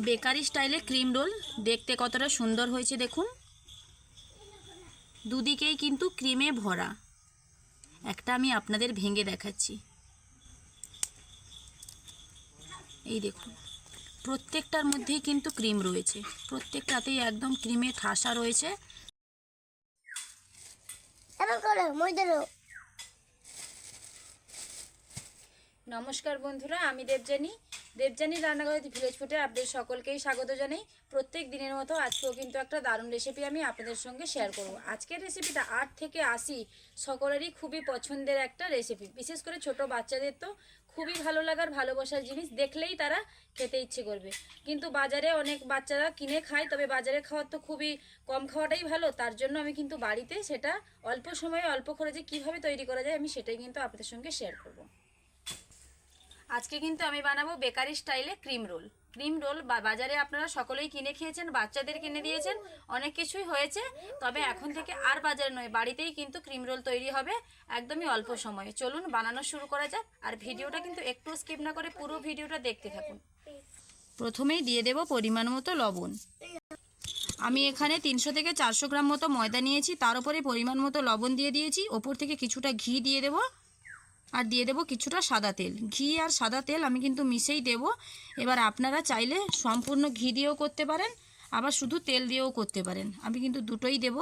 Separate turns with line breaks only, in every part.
Bakery স্টাইলে cream roll. দেখতে কতটা সুন্দর হয়েছে দেখুন। দুদিকেই কিন্তু ক্রিমে ভরা। একটা আমি আপনাদের ভেঙে দেখাচ্ছি। এই দেখুন। প্রত্যেকটার মধ্যেই কিন্তু ক্রিম রয়েছে। প্রত্যেকটাতেই একদম ক্রিমে ঠাসা রয়েছে। নমস্কার বন্ধুরা, আমি দেবজানী দেবজানী রান্নাঘর ভিলেজ ফুটে আপনাদের সকলকেই স্বাগত জানাই। প্রত্যেক দিনের মতো আজকেও কিন্তু একটা দারুণ রেসিপি আমি আপনাদের সঙ্গে শেয়ার করব। আজকের রেসিপিটা আট থেকে আশি সকলেরই খুবই পছন্দের একটা রেসিপি বিশেষ করে ছোট বাচ্চাদের তো খুবই ভালো লাগার, ভালোবাসার জিনিস দেখলেই তারা খেতে ইচ্ছে করবে। কিন্তু বাজারে অনেক বাচ্চারা কিনে খায়, তবে বাজারে খাওয়ার তো খুবই কম খাওয়াটাই ভালো। তার জন্য আমি কিন্তু বাড়িতে সেটা অল্প সময়ে, অল্প খরচে কীভাবে তৈরি করা যায় আমি সেটাই কিন্তু আপনাদের সঙ্গে শেয়ার করব। আজকে কিন্তু আমি বানাবো বেকারি স্টাইলে ক্রিম রোল। ক্রিম রোল বা বাজারে আপনারা সকলেই কিনে খেয়েছেন, বাচ্চাদের কিনে দিয়েছেন, অনেক কিছুই হয়েছে। তবে এখন থেকে আর বাজারে নয়, বাড়িতেই কিন্তু ক্রিম রোল তৈরি হবে একদমই অল্প সময়ে। চলুন বানানো শুরু করা যাক আর ভিডিওটা কিন্তু একটু স্কিপ না করে পুরো ভিডিওটা দেখতে থাকুন। প্রথমেই দিয়ে দেব পরিমাণ মতো লবণ। আমি এখানে তিনশো থেকে চারশো গ্রাম মতো ময়দা নিয়েছি, তার উপরে পরিমাণ মতো লবণ দিয়ে দিয়েছি। ওপর থেকে কিছুটা ঘি দিয়ে দেবো। আর দিয়ে দেবো কিছুটা সাদা তেল। ঘি আর সাদা তেল আমি কিন্তু মিশেই দেব। এবার আপনারা চাইলে সম্পূর্ণ ঘি দিয়েও করতে পারেন আবার শুধু তেল দিয়েও করতে পারেন। আমি কিন্তু দুটোই দেব।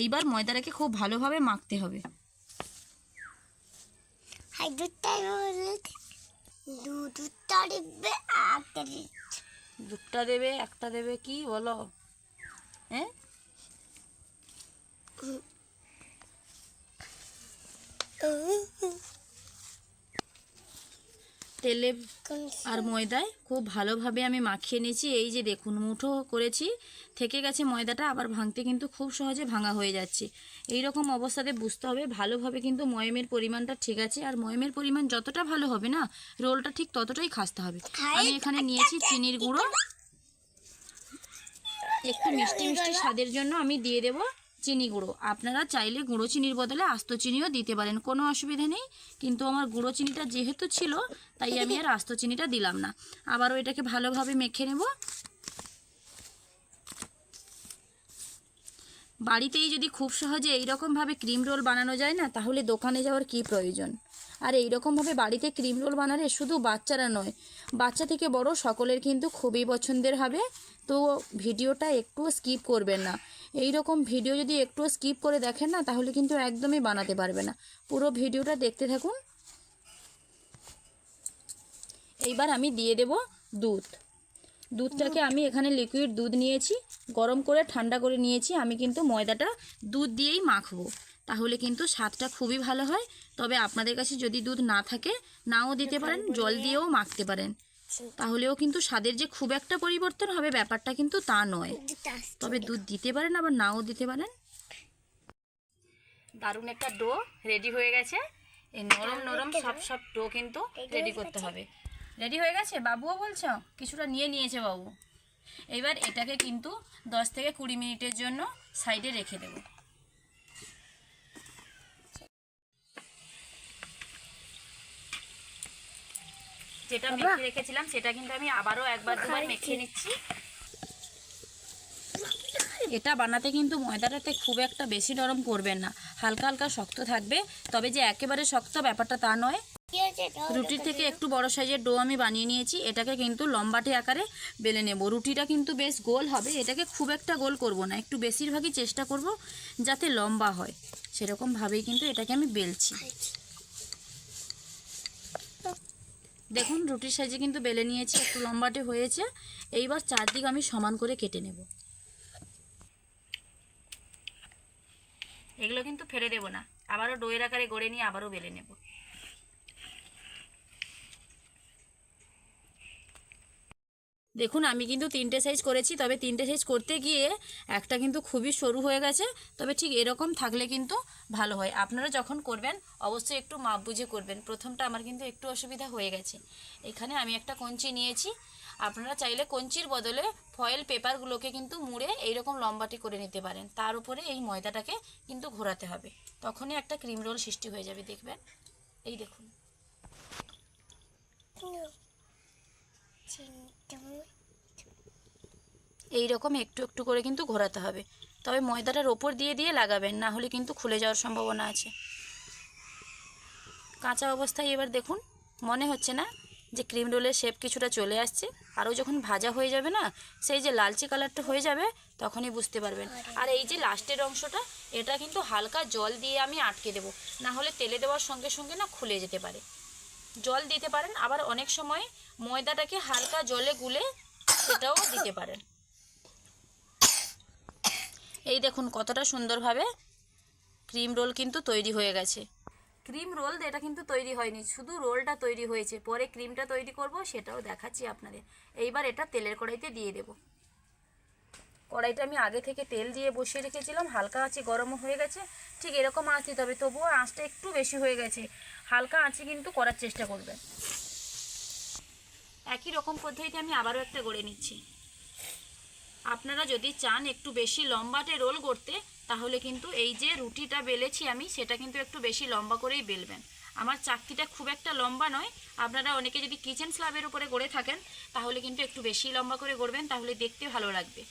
এইবার ময়দাটাকে খুব ভালোভাবে মাখতে হবে।
হাই দুধটা দু দুধটা দিবে একটা
দুধটা দেবে একটা দেবে কি বলো? হ্যাঁ? তেলে আর ময়দায় খুব ভালোভাবে আমি মাখিয়ে নিয়েছি। এই যে দেখুন মুঠো করেছি থেকে গেছে ময়দাটা আবার ভাঙতে কিন্তু খুব সহজে ভাঙা হয়ে যাচ্ছে। এই রকম অবস্থাতে বুঝতে হবে ভালোভাবে কিন্তু ময়মের পরিমাণটা ঠিক আছে। আর ময়মের পরিমাণ যতটা ভালো হবে না রোলটা ঠিক ততটাই খাসতে হবে। আমি এখানে নিয়েছি চিনির গুঁড়ো। একটু মিষ্টি মিষ্টি স্বাদের জন্য আমি দিয়ে দেব। চিনি গুঁড়ো। আপনারা চাইলে গুঁড়ো চিনির বদলে আস্ত চিনিও দিতে পারেন, কোনো অসুবিধা নেই। কিন্তু আমার গুঁড়ো চিনিটা যেহেতু ছিল, তাই আমি আর আস্ত চিনিটা দিলাম না। আবারও এটাকে ভালোভাবে মেখে নেব। বাড়িতেই যদি খুব সহজে এইরকমভাবে ক্রিম রোল বানানো যায় না, তাহলে দোকানে যাওয়ার কি প্রয়োজন? আর এইরকমভাবে বাড়িতে ক্রিম রোল বানালে শুধু বাচ্চারা নয়, বাচ্চা থেকে বড় সকলের কিন্তু খুবই পছন্দের হবে। তো ভিডিওটা একটুও স্কিপ করবেন না। এই রকম ভিডিও যদি একটুও স্কিপ করে দেখেন না, তাহলে কিন্তু একদমই বানাতে পারবে না। পুরো ভিডিওটা দেখতে থাকুন। এইবার আমি দিয়ে দেব দুধ। দুধটাকে আমি এখানে লিকুইড দুধ নিয়েছি, গরম করে ঠান্ডা করে নিয়েছি, আমি কিন্তু ময়দাটা দুধ দিয়েই মাখবো। তাহলে কিন্তু স্বাদটা খুবই ভালো হয়। তবে আপনাদের কাছে যদি দুধ না থাকে, নাও দিতে পারেন, জল দিয়েও মাখতে পারেন। তাহলেও কিন্তু স্বাদের যে খুব একটা পরিবর্তন হবে ব্যাপারটা কিন্তু তা নয়। তবে দুধ দিতে পারেন, আবার নাও দিতে পারেন। দারুণ একটা ডো রেডি হয়ে গেছে। এই নরম নরম, সব সব ডো কিন্তু রেডি করতে হবে। রেডি হয়ে গেছে? বাবুও বলছ? কিছুটা নিয়ে নিয়েছে বাবু। এবার এটাকে কিন্তু দশ থেকে কুড়ি মিনিটের জন্য সাইডে রেখে দেবো। যেটা মেখে রেখেছিলাম সেটা কিন্তু আমি আবারও একবার দুবার মেখে নিচ্ছি। এটা বানাতে কিন্তু ময়দাটাতে খুব একটা বেশি নরম করবেন না। হালকা হালকা শক্ত থাকবে তবে যে একেবারে শক্ত ব্যাপারটা তা নয় রুটির থেকে একটু বড় সাইজের ডো আমি বানিয়ে নিয়েছি। এটাকে কিন্তু লম্বাটে আকারে বেলে নেব। রুটিটা কিন্তু বেশ গোল হবে। এটাকে খুব একটা গোল করব না। একটু বেশিরভাগই চেষ্টা করব যাতে লম্বা হয়। সেরকমভাবেই কিন্তু এটাকে আমি বেলছি। দেখুন, রুটির সাইজে কিন্তু বেলে নিয়েছি। একটু লম্বাটে হয়েছে। এইবার চারদিক আমি সমান করে কেটে নেব। এগুলো কিন্তু ফেলে দেবো না। আবারও ডোয়ের আকারে গড়ে নিয়ে আবারও বেলে নেব। দেখুন আমি কিন্তু তিনটে সাইজ করেছি তবে তিনটে সাইজ করতে গিয়ে একটা কিন্তু খুবই সরু হয়ে গেছে তবে ঠিক এরকম থাকলে কিন্তু ভালো হয়। আপনারা যখন করবেন অবশ্যই একটু মাপ বুঝে করবেন। প্রথমটা আমার কিন্তু একটু অসুবিধা হয়ে গেছে। এখানে আমি একটা কঞ্চি নিয়েছি। আপনারা চাইলে কঞ্চির বদলে ফয়েল পেপারগুলোকে কিন্তু মুড়ে এইরকম লম্বাটি করে নিতে পারেন। তার উপরে এই ময়দাটাকে কিন্তু ঘোরাতে হবে। তখনই একটা ক্রিম রোল সৃষ্টি হয়ে যাবে দেখবেন। এই দেখুন। এই রকম একটু একটু করে কিন্তু ঘোরাতে হবে। তবে ময়দাটার ওপর দিয়ে দিয়ে লাগাবেন, না হলে কিন্তু খুলে যাওয়ার সম্ভাবনা আছে। কাঁচা অবস্থায় এবার দেখুন, মনে হচ্ছে না যে ক্রিম রোলের শেপ কিছুটা চলে আসছে। আরও যখন ভাজা হয়ে যাবে না, সেই যে লালচে কালারটা হয়ে যাবে, তখনই বুঝতে পারবেন। আর এই যে লাস্টের অংশটা, এটা কিন্তু হালকা জল দিয়ে আমি আটকে দেবো, না হলে তেলে দেওয়ার সঙ্গে সঙ্গে না খুলে যেতে পারে। জল দিতে পারেন। আবার অনেক সময় ময়দাটাকে হালকা জলে গুলে সেটাও দিতে পারেন। এই দেখুন কতটা সুন্দরভাবে ক্রিম রোল কিন্তু তৈরি হয়ে গেছে। ক্রিম রোল এটা কিন্তু তৈরি হয়নি, শুধু রোলটা তৈরি হয়েছে। পরে ক্রিমটা তৈরি করব, সেটাও দেখাচ্ছি আপনাদের। এইবার এটা তেলের কড়াইতে দিয়ে দেব। কড়াইটা আমি আগে থেকে তেল দিয়ে বসিয়ে রেখেছিলাম। হালকা আঁচে গরম হয়ে গেছে। ঠিক এরকম আঁচ দিতে হবে তবুও আঁচটা একটু বেশি হয়ে গেছে। হালকা আঁচে কিন্তু করার চেষ্টা করবেন একই রকম পদ্ধতিতে আমি আবারও একটা গড়ে নিচ্ছি। আপনারা যদি চান একটু বেশি লম্বাটে রোল করতে তাহলে কিন্তু এই যে রুটিটা বেলেছি আমি সেটা কিন্তু একটু বেশি লম্বা করেই বেলবেন। আমার চাকতিটা খুব একটা লম্বা নয়। আপনারা অনেকে যদি কিচেন স্ল্যাবের উপরে গড়ে থাকেন তাহলে কিন্তু একটু বেশি লম্বা করে গড়বেন তাহলে দেখতে ভালো লাগবে।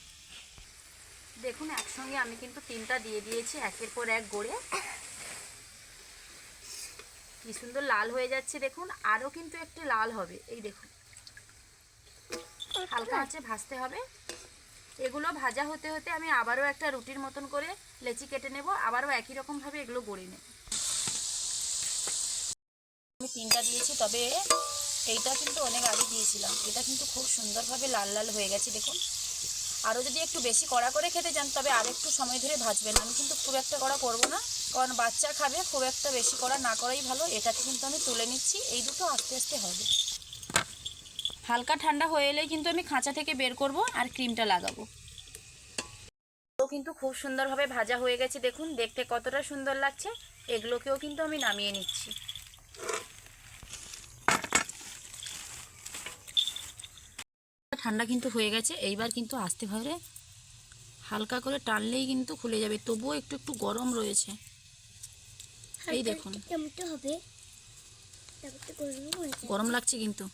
দেখুন একসঙ্গে আমি কিন্তু তিনটা দিয়ে দিয়েছি একের পর এক গড়ে। কি সুন্দর লাল হয়ে যাচ্ছে দেখুন আরও কিন্তু একটু লাল হবে। এই দেখুন। হালকা আঁচে ভাজতে হবে। এগুলো ভাজা হতে হতে আমি আবারও একটা রুটির মতন করে লেচি কেটে নেব। আবারও একই রকমভাবে এগুলো গড়ে নেব। আমি তিনটা দিয়েছি তবে এইটা কিন্তু অনেক আগে দিয়েছিলাম। এটা কিন্তু খুব সুন্দরভাবে লাল লাল হয়ে গেছে দেখুন। আরও যদি একটু বেশি কড়া করে খেতে চান, তবে আর একটু সময় ধরে ভাজবেন। আমি কিন্তু খুব একটা কড়া করব না, কারণ বাচ্চা খাবে, খুব একটা বেশি কড়া না করাই ভালো। এটাকে কিন্তু আমি তুলে নিচ্ছি, এই দুটো আস্তে আস্তে হবে। হালকা ঠান্ডা হয়ে এলেই কিন্তু আমি খাঁচা থেকে বের করব আর ক্রিমটা লাগাবো। তো কিন্তু খুব সুন্দরভাবে ভাজা হয়ে গেছে, দেখুন, দেখতে কতটা সুন্দর লাগছে। এগুলোকেও কিন্তু আমি নামিয়ে নিচ্ছি। ঠান্ডা কিন্তু হয়ে গেছে। এইবার কিন্তু আস্তে ভাবে হালকা করে টানলেই কিন্তু খুলে যাবে। তবুও একটু একটু গরম রয়েছে। এই দেখুন।
গরম
লাগছে কিন্তু।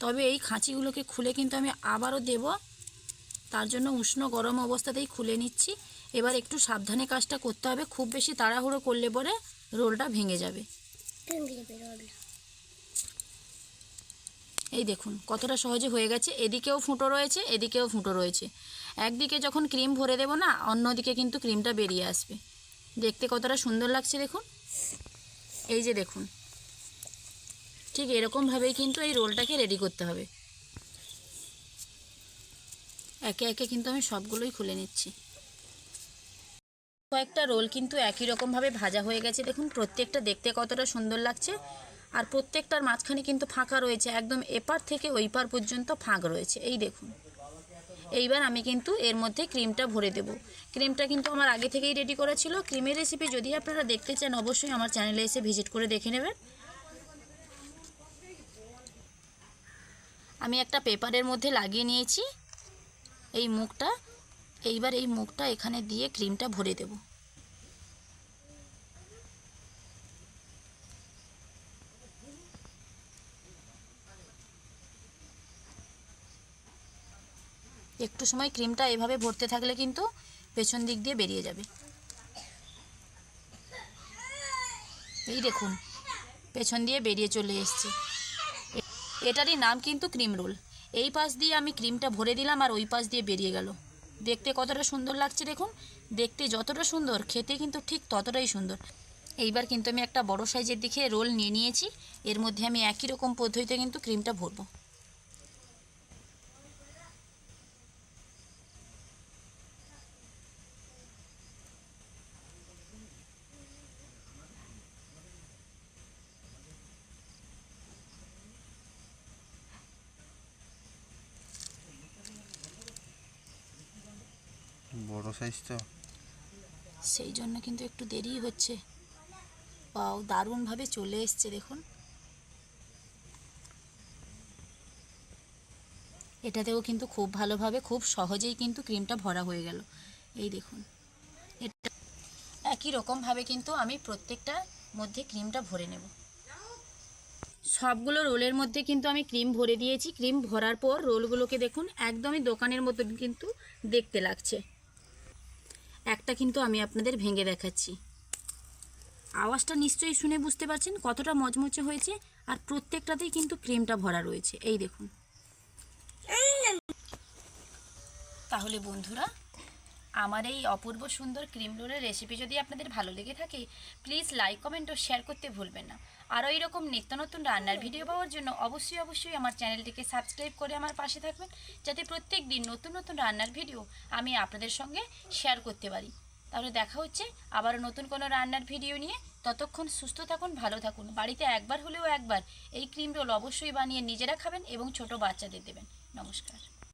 তবে এই খাঁচিগুলোকে খুলে কিন্তু আমি আবারও দেব। তার জন্য উষ্ণ গরম অবস্থাতেই খুলে নিচ্ছি। এবার একটু সাবধানে কাজটা করতে হবে। খুব বেশি তাড়াহুড়ো করলে পরে রোলটা ভেঙে যাবে।
ভেঙে যাবে রোলটা।
এই দেখুন, কতটা সহজে হয়ে গেছে। এদিকেও ফুটো রয়েছে, এদিকেও ফুটো রয়েছে। একদিকে যখন ক্রিম ভরে দেবো না, অন্যদিকে কিন্তু ক্রিমটা বেরিয়ে আসবে। দেখতে কতটা সুন্দর লাগছে দেখুন। এই যে দেখুন, ঠিক এরকমভাবেই কিন্তু এই রোলটাকে রেডি করতে হবে। একে একে কিন্তু আমি সবগুলোই খুলে নিচ্ছি। কয়েকটা রোল কিন্তু একই রকমভাবে ভাজা হয়ে গেছে দেখুন। প্রত্যেকটা দেখতে কতটা সুন্দর লাগছে। আর প্রত্যেকটার মাঝখানে কিন্তু ফাঁকা রয়েছে, একদম এপার থেকে ওই পার পর্যন্ত ফাঁক রয়েছে। এই দেখুন। এইবার আমি কিন্তু এর মধ্যে ক্রিমটা ভরে দেব। ক্রিমটা কিন্তু আমার আগে থেকেই রেডি করা ছিল। ক্রিমের রেসিপি যদি আপনারা দেখতে চান, অবশ্যই আমার চ্যানেলে এসে ভিজিট করে দেখে নেবেন। আমি একটা পেপারের মধ্যে লাগিয়ে নিয়েছি। এই মুখটা, এইবার এই মুখটা এখানে দিয়ে ক্রিমটা ভরে দেব। একটু সময় ক্রিমটা এভাবে ভরতে থাকলে কিন্তু পেছন দিক দিয়ে বেরিয়ে যাবে। এই দেখুন, পেছন দিয়ে বেরিয়ে চলে এসছে। এটারই নাম কিন্তু ক্রিম রোল। এই পাশ দিয়ে আমি ক্রিমটা ভরে দিলাম আর ওই পাশ দিয়ে বেরিয়ে গেল। দেখতে কতটা সুন্দর লাগছে দেখুন। দেখতে যতটা সুন্দর, খেতে কিন্তু ঠিক ততটাই সুন্দর। এইবার কিন্তু আমি একটা বড় সাইজের দিকে রোল নিয়ে নিয়েছি। এর মধ্যে আমি একই রকম পদ্ধতিতে কিন্তু ক্রিমটা ভরবো।
বড় সাইজ তো।
সেই জন্য কিন্তু একটু দেরি হচ্ছে। পাও দারুণভাবে চলে এসছে, দেখুন। এটাতেও কিন্তু খুব ভালোভাবে, খুব সহজেই কিন্তু ক্রিমটা ভরা হয়ে গেল। এই দেখুন। এটা একই রকমভাবে কিন্তু আমি প্রত্যেকটা মধ্যে ক্রিমটা ভরে নেব। সবগুলো রোলের মধ্যে কিন্তু আমি ক্রিম ভরে দিয়েছি। ক্রিম ভরার পর রোলগুলোকে দেখুন, একদমই দোকানের মতন কিন্তু দেখতে লাগছে। একটা কিন্তু আমি আপনাদের ভেঙে দেখাচ্ছি। আওয়াজটা নিশ্চয়ই শুনে বুঝতে পারছেন কতটা মচমচে হয়েছে আর প্রত্যেকটাতেই কিন্তু ক্রিমটা ভরা রয়েছে। এই দেখুন। তাহলে বন্ধুরা আমার এই অপূর্ব সুন্দর ক্রিম রোলের রেসিপি যদি আপনাদের ভালো লেগে থাকে প্লিজ লাইক কমেন্ট ও শেয়ার করতে ভুলবেন না। আরও এইরকম নিত্য নতুন রান্নার ভিডিও পাওয়ার জন্য অবশ্যই অবশ্যই আমার চ্যানেলটিকে সাবস্ক্রাইব করে আমার পাশে থাকবেন, যাতে প্রত্যেক দিন নতুন নতুন রান্নার ভিডিও আমি আপনাদের সঙ্গে শেয়ার করতে পারি। তাহলে দেখা হচ্ছে আবারও নতুন কোনো রান্নার ভিডিও নিয়ে। ততক্ষণ সুস্থ থাকুন, ভালো থাকুন। বাড়িতে একবার হলেও একবার এই ক্রিম রোল অবশ্যই বানিয়ে নিজেরা খাবেন এবং ছোট বাচ্চাদের দেবেন। নমস্কার।